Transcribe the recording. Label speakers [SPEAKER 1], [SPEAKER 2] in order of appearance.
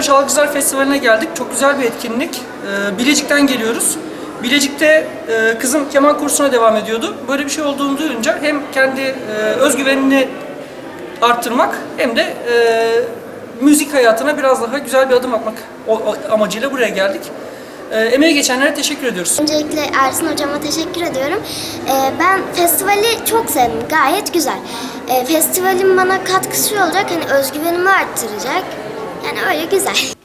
[SPEAKER 1] Koçlar Çalgıcılar Festivali'ne geldik. Çok güzel bir etkinlik. Ee, Bilecik'ten geliyoruz. Bilecik'te e, kızım keman kursuna devam ediyordu. Böyle bir şey olduğunu duyunca hem kendi e, özgüvenini arttırmak hem de e, müzik hayatına biraz daha güzel bir adım atmak amacıyla buraya geldik. Emeği geçenlere teşekkür ediyoruz.
[SPEAKER 2] Öncelikle Ersin hocama teşekkür ediyorum. Ben festivali çok sevdim. Gayet güzel. Ee, festivalin bana katkısı olacak. Hani özgüvenimi arttıracak. Yani öyle güzel.